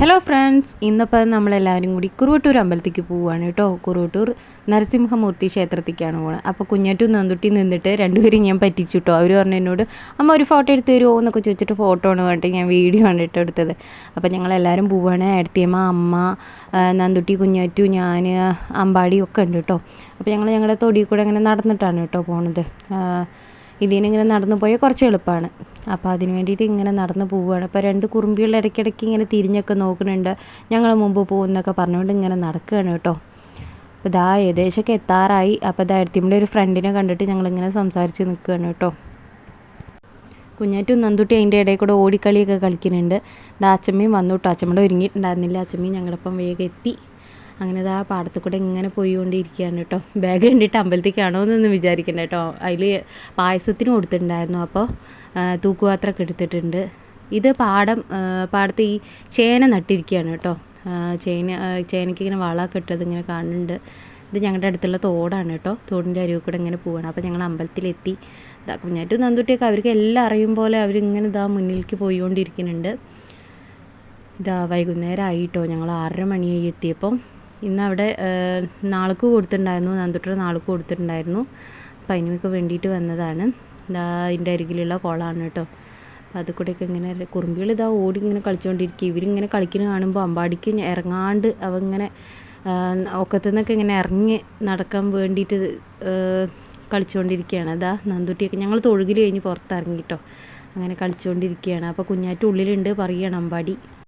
Hello friends ഇന്നിപ്പോൾ നമ്മളെല്ലാവരും കൂടി കുറുവട്ടൂർ അമ്പലത്തേക്ക് പോവുകയാണ് കേട്ടോ. കുറുവട്ടൂർ നരസിംഹമൂർത്തി ക്ഷേത്രത്തേക്കാണ് പോകുന്നത് അപ്പോൾ കുഞ്ഞാറ്റു നന്ദുട്ടി നിന്നിട്ട് രണ്ടുപേരും ഞാൻ പറ്റിച്ചു കേട്ടോ. അവർ പറഞ്ഞു എന്നോട് അമ്മ ഒരു ഫോട്ടോ എടുത്ത് തരുമോ എന്നൊക്കെ ചോദിച്ചിട്ട് ഫോട്ടോ ആണ് പറഞ്ഞിട്ട് ഞാൻ വീഡിയോ ആണ് കേട്ടോ എടുത്തത്. അപ്പോൾ ഞങ്ങളെല്ലാവരും പോവുകയാണ്. അടുത്തിയമ്മ അമ്മ നന്ദുട്ടി കുഞ്ഞാറ്റു ഞാൻ അമ്പാടി ഒക്കെ ഉണ്ട് കേട്ടോ. അപ്പോൾ ഞങ്ങൾ ഞങ്ങളുടെ തൊടിയിൽ കൂടെ അങ്ങനെ നടന്നിട്ടാണ് കേട്ടോ പോണത്. ഇതിനിങ്ങനെ നടന്നു പോയാൽ കുറച്ച് എളുപ്പമാണ്. അപ്പോൾ അതിന് വേണ്ടിയിട്ട് ഇങ്ങനെ നടന്നു പോവുകയാണ്. അപ്പോൾ രണ്ട് കുറുമ്പികൾ ഇടയ്ക്കിടയ്ക്ക് ഇങ്ങനെ തിരിഞ്ഞൊക്കെ നോക്കുന്നുണ്ട്. ഞങ്ങൾ മുമ്പ് പോകുന്നൊക്കെ പറഞ്ഞുകൊണ്ട് ഇങ്ങനെ നടക്കുകയാണ് കേട്ടോ. അപ്പോൾ ഇതാ ഏകദേശമൊക്കെ എത്താറായി. അപ്പോൾ ഇതാ അടുത്തിമ്മയുടെ ഒരു ഫ്രണ്ടിനെ കണ്ടിട്ട് ഞങ്ങളിങ്ങനെ സംസാരിച്ച് നിൽക്കുകയാണ് കേട്ടോ. കുഞ്ഞാറ്റും നന്തുട്ടി അതിന്റെ ഇടയിൽ കൂടെ ഓടിക്കളിയൊക്കെ കളിക്കുന്നുണ്ട്. ഇതാ അച്ചമ്മയും വന്നു കേട്ടോ. അച്ചമ്മയുടെ ഒരുങ്ങിയിട്ടുണ്ടായിരുന്നില്ല. അച്ചമ്മയും ഞങ്ങളൊപ്പം വേഗം എത്തി. അങ്ങനെ ആ പാടത്തു കൂടെ ഇങ്ങനെ പോയിക്കൊണ്ടിരിക്കുകയാണ് കേട്ടോ. ബാഗ് കണ്ടിട്ട് അമ്പലത്തേക്കാണോ എന്നൊന്നും വിചാരിക്കണ്ട കേട്ടോ. അതിൽ പായസത്തിന് കൊടുത്തിട്ടുണ്ടായിരുന്നു. അപ്പോൾ തൂക്കുപാത്രമൊക്കെ എടുത്തിട്ടുണ്ട്. ഇത് പാടം പാടത്ത് ഈ ചേന നട്ടിരിക്കുകയാണ് കേട്ടോ. ചേന ചേനയ്ക്ക് ഇങ്ങനെ വളമൊക്കെ ഇട്ടത് ഇങ്ങനെ കാണുന്നുണ്ട്. ഇത് ഞങ്ങളുടെ അടുത്തുള്ള തോടാണ് കേട്ടോ. തോടിന്റെ അരുവിൽ കൂടെ ഇങ്ങനെ പോവാണ്. അപ്പോൾ ഞങ്ങൾ അമ്പലത്തിലെത്തി. ഇതാ കുഞ്ഞാറ്റും നന്ദുട്ടിയൊക്കെ അവർക്ക് എല്ലാം അറിയും പോലെ അവരിങ്ങനെ ഇതാ മുന്നിലേക്ക് പോയിക്കൊണ്ടിരിക്കുന്നുണ്ട്. ഇതാ വൈകുന്നേരം ആയിട്ടോ ഞങ്ങൾ ആറര മണിയായി എത്തിയപ്പം ഇന്ന് അവിടെ നാൾക്ക് കൊടുത്തിട്ടുണ്ടായിരുന്നു. നന്ദുട്ടയുടെ നാൾക്ക് കൊടുത്തിട്ടുണ്ടായിരുന്നു. അപ്പം അതിനൊക്കെ വേണ്ടിയിട്ട് വന്നതാണ്. ഇതാ അതിന്റെ അരികിലുള്ള കുളമാണ് കേട്ടോ അപ്പം അത് കൂടെയൊക്കെ ഇങ്ങനെ കുറുമ്പികൾ ഇതാ ഓടി ഇങ്ങനെ കളിച്ചുകൊണ്ടിരിക്കുക ഇവരിങ്ങനെ കളിക്കുന്നത് കാണുമ്പോൾ അമ്പാടിക്ക് ഇറങ്ങാണ്ട് അവ ഇങ്ങനെ ഒക്കത്തുനിന്നൊക്കെ ഇങ്ങനെ ഇറങ്ങി നടക്കാൻ വേണ്ടിയിട്ട് കളിച്ചുകൊണ്ടിരിക്കുകയാണ് അതാ നന്ദുട്ടിയൊക്കെ ഞങ്ങൾ തൊഴുകിൽ കഴിഞ്ഞ് പുറത്തിറങ്ങി കേട്ടോ അങ്ങനെ കളിച്ചുകൊണ്ടിരിക്കുകയാണ് അപ്പോൾ കുഞ്ഞാറ്റ ഉള്ളിലുണ്ട്. പറയുകയാണ് അമ്പാടി.